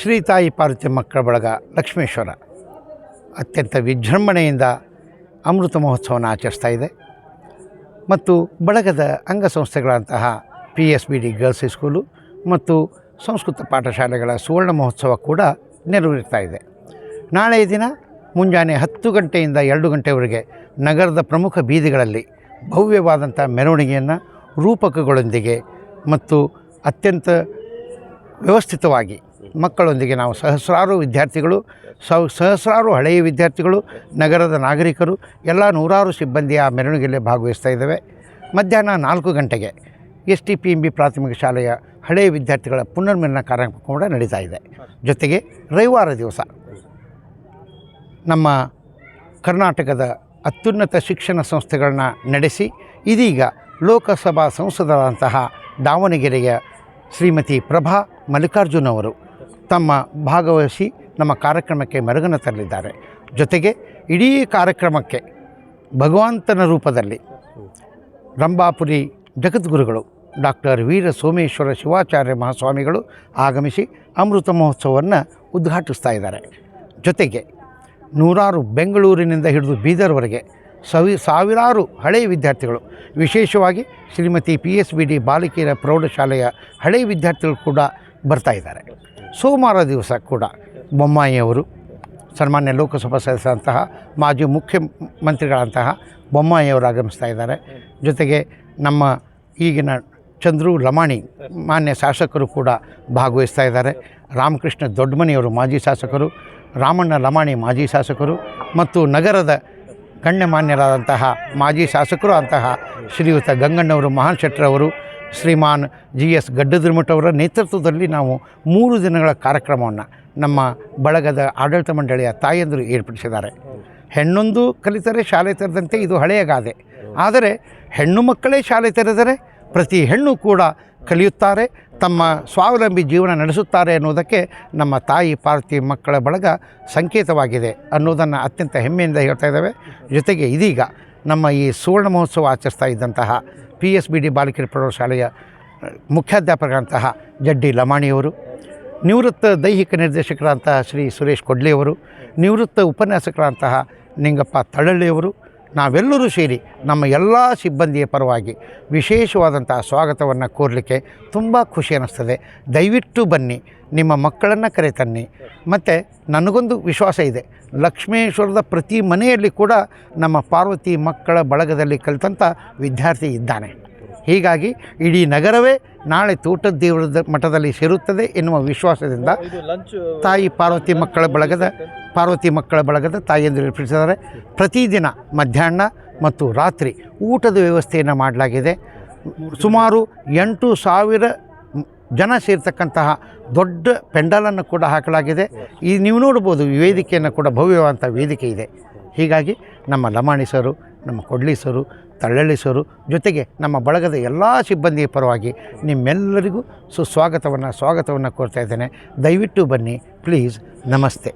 ಶ್ರೀ ತಾಯಿ ಪಾರ್ವತಿ ಮಕ್ಕಳ ಬಳಗ ಲಕ್ಷ್ಮೇಶ್ವರ. ಅತ್ಯಂತ ವಿಜೃಂಭಣೆಯಿಂದ ಅಮೃತ ಮಹೋತ್ಸವವನ್ನು ಆಚರಿಸ್ತಾ ಇದೆ. ಮತ್ತು ಬಳಗದ ಅಂಗಸಂಸ್ಥೆಗಳಂತಹ P S B D girls high school ಮತ್ತು ಸಂಸ್ಕೃತ ಪಾಠಶಾಲೆಗಳ ಸುವರ್ಣ ಮಹೋತ್ಸವ ಕೂಡ ನೆರವೇರ್ತಾ ಇದೆ. ನಾಳೆಯ ದಿನ ಮುಂಜಾನೆ ಹತ್ತು ಗಂಟೆಯಿಂದ ಎರಡು ಗಂಟೆವರೆಗೆ ನಗರದ ಪ್ರಮುಖ ಬೀದಿಗಳಲ್ಲಿ ಭವ್ಯವಾದಂಥ ಮೆರವಣಿಗೆಯನ್ನು ರೂಪಕಗಳೊಂದಿಗೆ ಮತ್ತು ಅತ್ಯಂತ ವ್ಯವಸ್ಥಿತವಾಗಿ ಮಕ್ಕಳೊಂದಿಗೆ ನಾವು ಸಹಸ್ರಾರು ವಿದ್ಯಾರ್ಥಿಗಳು ಸಹ ಸಹಸ್ರಾರು ಹಳೆಯ ವಿದ್ಯಾರ್ಥಿಗಳು, ನಗರದ ನಾಗರಿಕರು, ಎಲ್ಲ ನೂರಾರು ಸಿಬ್ಬಂದಿ ಆ ಮೆರವಣಿಗೆಯಲ್ಲಿ ಭಾಗವಹಿಸ್ತಾ ಇದ್ದಾವೆ. ಮಧ್ಯಾಹ್ನ ನಾಲ್ಕು ಗಂಟೆಗೆ S T P M B ಪ್ರಾಥಮಿಕ ಶಾಲೆಯ ಹಳೆಯ ವಿದ್ಯಾರ್ಥಿಗಳ ಪುನರ್ಮಿಲನ ಕಾರ್ಯಕ್ರಮ ಕೂಡ ನಡೀತಾ ಇದೆ. ಜೊತೆಗೆ ರವಿವಾರ ದಿವಸ ನಮ್ಮ ಕರ್ನಾಟಕದ ಅತ್ಯುನ್ನತ ಶಿಕ್ಷಣ ಸಂಸ್ಥೆಗಳನ್ನ ನಡೆಸಿ, ಇದೀಗ ಲೋಕಸಭಾ ಸಂಸದರಾದಂತಹ ದಾವಣಗೆರೆಯ ಶ್ರೀಮತಿ ಪ್ರಭಾ ಮಲ್ಲಿಕಾರ್ಜುನ್ ಅವರು ತಮ್ಮ ಭಾಗವಹಿಸಿ ನಮ್ಮ ಕಾರ್ಯಕ್ರಮಕ್ಕೆ ಮೆರುಗನ್ನು ತರಲಿದ್ದಾರೆ. ಜೊತೆಗೆ ಇಡೀ ಕಾರ್ಯಕ್ರಮಕ್ಕೆ ಭಗವಂತನ ರೂಪದಲ್ಲಿ ರಂಭಾಪುರಿ ಜಗದ್ಗುರುಗಳು ಡಾಕ್ಟರ್ ವೀರ ಸೋಮೇಶ್ವರ ಶಿವಾಚಾರ್ಯ ಮಹಾಸ್ವಾಮಿಗಳು ಆಗಮಿಸಿ ಅಮೃತ ಮಹೋತ್ಸವವನ್ನು ಉದ್ಘಾಟಿಸ್ತಾ ಇದ್ದಾರೆ. ಜೊತೆಗೆ ನೂರಾರು ಬೆಂಗಳೂರಿನಿಂದ ಹಿಡಿದು ಬೀದರ್ವರೆಗೆ ಸವಿ ಸಾವಿರಾರು ಹಳೆಯ ವಿದ್ಯಾರ್ಥಿಗಳು, ವಿಶೇಷವಾಗಿ Shrimati P S B D ಬಾಲಕಿಯರ ಪ್ರೌಢಶಾಲೆಯ ಹಳೆಯ ವಿದ್ಯಾರ್ಥಿಗಳು ಕೂಡ ಬರ್ತಾ ಇದ್ದಾರೆ. ಸೋಮವಾರ ದಿವಸ ಕೂಡ ಬೊಮ್ಮಾಯಿಯವರು, ಸನ್ಮಾನ್ಯ ಲೋಕಸಭಾ ಸದಸ್ಯರಂತಹ, ಮಾಜಿ ಮುಖ್ಯಮಂತ್ರಿಗಳಂತಹ ಬೊಮ್ಮಾಯಿಯವರು ಆಗಮಿಸ್ತಾ ಇದ್ದಾರೆ. ಜೊತೆಗೆ ನಮ್ಮ ಈಗಿನ ಚಂದ್ರು ಲಮಾಣಿ ಮಾನ್ಯ ಶಾಸಕರು ಕೂಡ ಭಾಗವಹಿಸ್ತಾ ಇದ್ದಾರೆ. ರಾಮಕೃಷ್ಣ ದೊಡ್ಡಮನಿಯವರು ಮಾಜಿ ಶಾಸಕರು, ರಾಮಣ್ಣ ಲಮಾಣಿ ಮಾಜಿ ಶಾಸಕರು ಮತ್ತು ನಗರದ ಗಣ್ಯಮಾನ್ಯರಾದಂತಹ ಮಾಜಿ ಶಾಸಕರು ಅಂತಹ ಶ್ರೀಯುತ ಗಂಗಣ್ಣವರು, ಮಹಾನ್ ಶೆಟ್ಟರವರು, ಶ್ರೀಮಾನ್ ಜಿ ಎಸ್ ಗಡ್ಡದಿರ್ಮಠವರ ನೇತೃತ್ವದಲ್ಲಿ ನಾವು ಮೂರು ದಿನಗಳ ಕಾರ್ಯಕ್ರಮವನ್ನು ನಮ್ಮ ಬಳಗದ ಆಡಳಿತ ಮಂಡಳಿಯ ತಾಯಂದರು ಏರ್ಪಡಿಸಿದ್ದಾರೆ. ಹೆಣ್ಣೊಂದು ಕಲಿತರೆ ಶಾಲೆ ತೆರೆದಂತೆ ಇದು ಹಳೆಯ ಗಾದೆ. ಆದರೆ ಹೆಣ್ಣು ಮಕ್ಕಳೇ ಶಾಲೆ ತೆರೆದರೆ ಪ್ರತಿ ಹೆಣ್ಣು ಕೂಡ ಕಲಿಯುತ್ತಾರೆ, ತಮ್ಮ ಸ್ವಾವಲಂಬಿ ಜೀವನ ನಡೆಸುತ್ತಾರೆ ಅನ್ನೋದಕ್ಕೆ ನಮ್ಮ ತಾಯಿ ಪಾರ್ವತಿ ಮಕ್ಕಳ ಬಳಗ ಸಂಕೇತವಾಗಿದೆ ಅನ್ನೋದನ್ನು ಅತ್ಯಂತ ಹೆಮ್ಮೆಯಿಂದ ಹೇಳ್ತಾ ಇದ್ದಾವೆ. ಜೊತೆಗೆ ಇದೀಗ ನಮ್ಮ ಈ ಸುವರ್ಣ ಮಹೋತ್ಸವ ಆಚರಿಸ್ತಾ ಇದ್ದಂತಹ ಪಿ ಎಸ್ ಬಿ ಡಿ ಬಾಲಕಿಯರ ಪ್ರೌಢಶಾಲೆಯ ಮುಖ್ಯಾಧ್ಯಾಪಕರಂತಹ ಜಡ್ಡಿ ಲಮಾಣಿಯವರು ನಿವೃತ್ತ ದೈಹಿಕ ನಿರ್ದೇಶಕರಂತಹ ಶ್ರೀ ಸುರೇಶ್ ಕೊಡ್ಲೆಯವರು ನಿವೃತ್ತ ಉಪನ್ಯಾಸಕರಂತಹ ನಿಂಗಪ್ಪ ತಳಳ್ಳಿಯವರು ನಾವೆಲ್ಲರೂ ಸೇರಿ ನಮ್ಮ ಎಲ್ಲ ಸಿಬ್ಬಂದಿಯ ಪರವಾಗಿ ವಿಶೇಷವಾದಂಥ ಸ್ವಾಗತವನ್ನು ಕೋರಲಿಕ್ಕೆ ತುಂಬ ಖುಷಿ ಅನ್ನಿಸ್ತದೆ. ದಯವಿಟ್ಟು ಬನ್ನಿ ನಿಮ್ಮ ಮಕ್ಕಳನ್ನು ಕರೆತನ್ನಿ. ಮತ್ತು ನನಗೊಂದು ವಿಶ್ವಾಸ ಇದೆ ಲಕ್ಷ್ಮೇಶ್ವರದ ಪ್ರತಿ ಮನೆಯಲ್ಲಿ ಕೂಡ ನಮ್ಮ ಪಾರ್ವತಿ ಮಕ್ಕಳ ಬಳಗದಲ್ಲಿ ಕಲಿತಂಥ ವಿದ್ಯಾರ್ಥಿ ಇದ್ದಾನೆ. ಹೀಗಾಗಿ ಇಡೀ ನಗರವೇ ನಾಳೆ ತೋಟದ ದೇವರದ ಮಠದಲ್ಲಿ ಸೇರುತ್ತದೆ ಎನ್ನುವ ವಿಶ್ವಾಸದಿಂದ ತಾಯಿ ಪಾರ್ವತಿ ಮಕ್ಕಳ ಬಳಗದ ಪಾರ್ವತಿ ಮಕ್ಕಳ ಬಳಗದ ತಾಯಿಯಂದಿರು ಏರ್ಪಡಿಸಿದ್ದಾರೆ ಪ್ರತಿದಿನ ಮಧ್ಯಾಹ್ನ ಮತ್ತು ರಾತ್ರಿ ಊಟದ ವ್ಯವಸ್ಥೆಯನ್ನು ಮಾಡಲಾಗಿದೆ. ಸುಮಾರು ಎಂಟು ಸಾವಿರ ಜನ ಸೇರ್ತಕ್ಕಂತಹ ದೊಡ್ಡ ಪೆಂಡಲನ್ನು ಕೂಡ ಹಾಕಲಾಗಿದೆ. ಈ ನೀವು ನೋಡ್ಬೋದು ವೇದಿಕೆಯನ್ನು ಕೂಡ ಭವ್ಯವಾದಂಥ ವೇದಿಕೆ ಇದೆ. ಹೀಗಾಗಿ ನಮ್ಮ ಲಮಾಣಿ ಸರು ನಮ್ಮ ಕೊಡ್ಲಿ ಸರು ತಳ್ಳಳ್ಳಿ ಸರು ಜೊತೆಗೆ ನಮ್ಮ ಬಳಗದ ಎಲ್ಲ ಸಿಬ್ಬಂದಿಯ ಪರವಾಗಿ ನಿಮ್ಮೆಲ್ಲರಿಗೂ ಸುಸ್ವಾಗತವನ್ನು, ಸ್ವಾಗತವನ್ನು ಕೋರ್ತಾ ಇದ್ದೇನೆ. ದಯವಿಟ್ಟು ಬನ್ನಿ ಪ್ಲೀಸ್ ನಮಸ್ತೆ.